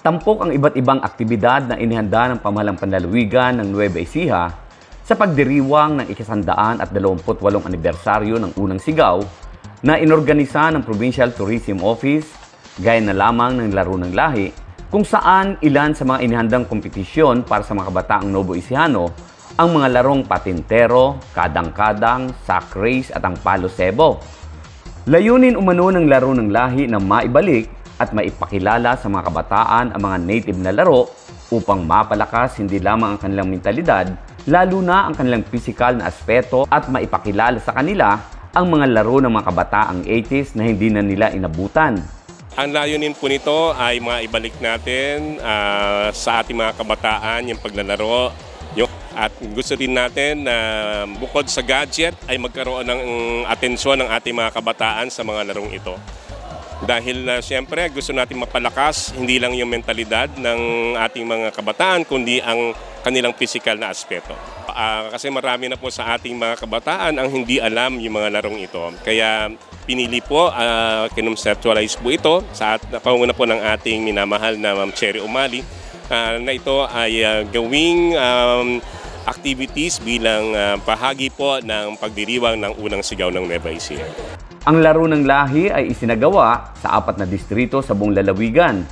Tampok ang iba't ibang aktibidad na inihanda ng pamahalang panlalawigan ng Nueva Ecija sa pagdiriwang ng ikasandaan at 28 anibersaryo ng unang sigaw na inorganisa ng Provincial Tourism Office gaya na lamang ng laro ng lahi kung saan ilan sa mga inihandang kompetisyon para sa mga kabataang Novo Ecijano ang mga larong patintero, kadang-kadang, sack race at ang palo sebo. Layunin umano ng laro ng lahi na maibalik at maipakilala sa mga kabataan ang mga native na laro upang mapalakas hindi lamang ang kanilang mentalidad, lalo na ang kanilang physical na aspeto at maipakilala sa kanila ang mga laro ng mga kabataang 80s na hindi na nila inabutan. Ang layunin po nito ay maibalik natin ah, sa ating mga kabataan yung paglalaro. Yung, at gusto din natin na bukod sa gadget ay magkaroon ng atensyon ng ating mga kabataan sa mga larong ito. Dahil na siyempre gusto natin mapalakas hindi lang yung mentalidad ng ating mga kabataan kundi ang kanilang physical na aspeto. Ah, kasi marami na po sa ating mga kabataan ang hindi alam yung mga larong ito. Kaya pinili po, uh, kinonceptualize po ito sa at, panguna po ng ating minamahal na Ma'am Cherry Umali ah, na ito ay ah, gawing um, activities bilang ah, bahagi po ng pagdiriwang ng unang sigaw ng Nueva Ecija. Ang laro ng lahi ay isinagawa sa apat na distrito sa buong lalawigan.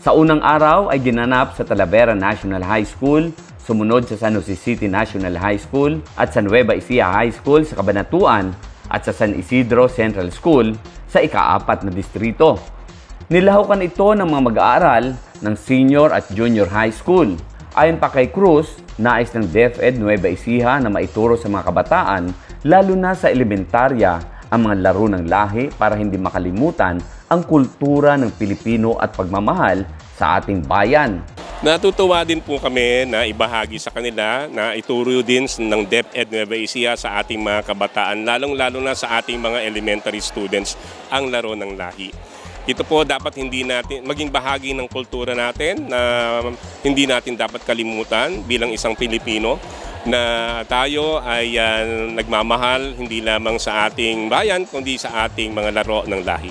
Sa unang araw ay ginanap sa Talavera National High School, sumunod sa San Jose City National High School at sa Nueva Ecija High School sa Cabanatuan at sa San Isidro Central School sa ikaapat na distrito. Nilahukan ito ng mga mag-aaral ng senior at junior high school. Ayon pa kay Cruz, nais ng DepEd Nueva Ecija na maituro sa mga kabataan, lalo na sa elementarya, ang mga laro ng lahi para hindi makalimutan ang kultura ng Pilipino at pagmamahal sa ating bayan. Natutuwa din po kami na ibahagi sa kanila na ituro din ng DepEd Nueva Ecija sa ating mga kabataan, lalong-lalo na sa ating mga elementary students, ang laro ng lahi. Ito po dapat hindi natin maging bahagi ng kultura natin na hindi natin dapat kalimutan bilang isang Pilipino na tayo ay ah, nagmamahal hindi lamang sa ating bayan kundi sa ating mga laro ng lahi.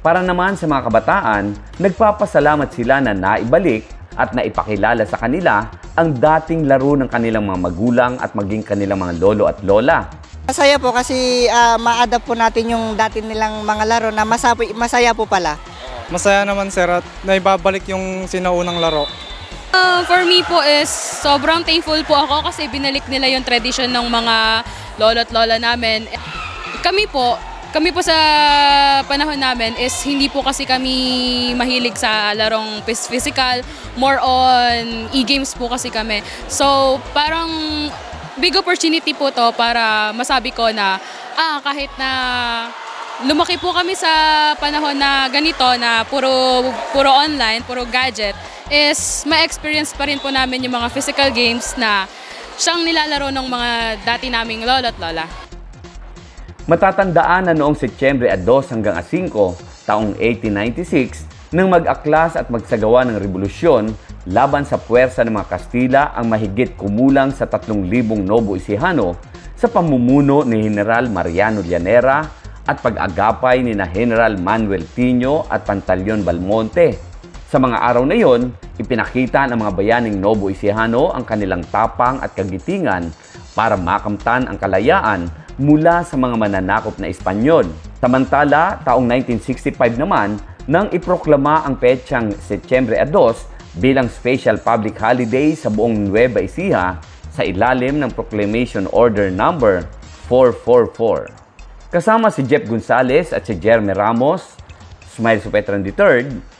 Para naman sa mga kabataan, nagpapasalamat sila na naibalik at naipakilala sa kanila ang dating laro ng kanilang mga magulang at maging kanilang mga lolo at lola. Masaya po kasi ah, ma-adapt po natin yung dati nilang mga laro na masabi, masaya po pala. Masaya naman sir at naibabalik yung sinaunang laro. Uh, for me po is sobrang thankful po ako kasi binalik nila yung tradition ng mga lolo at lola namin. Kami po, kami po sa panahon namin is hindi po kasi kami mahilig sa larong phys- physical, more on e-games po kasi kami. So parang big opportunity po to para masabi ko na ah kahit na lumaki po kami sa panahon na ganito na puro puro online, puro gadget is ma-experience pa rin po namin yung mga physical games na siyang nilalaro ng mga dati naming lolo at lola. Matatandaan na noong Setyembre 2 hanggang 5, taong 1896, nang mag-aklas at magsagawa ng revolusyon laban sa puwersa ng mga Kastila ang mahigit kumulang sa 3,000 Nobo Ecijano sa pamumuno ni General Mariano Llanera at pag-agapay ni na General Manuel Tino at Pantaleon Balmonte. Sa mga araw na iyon, ipinakita ng mga bayaning Nobo Ecijano ang kanilang tapang at kagitingan para makamtan ang kalayaan mula sa mga mananakop na Espanyol. Samantala, taong 1965 naman, nang iproklama ang petsang Setyembre 2 bilang special public holiday sa buong Nueva Ecija sa ilalim ng Proclamation Order Number 444. Kasama si Jeff Gonzalez at si Jeremy Ramos, Smile Supetran III,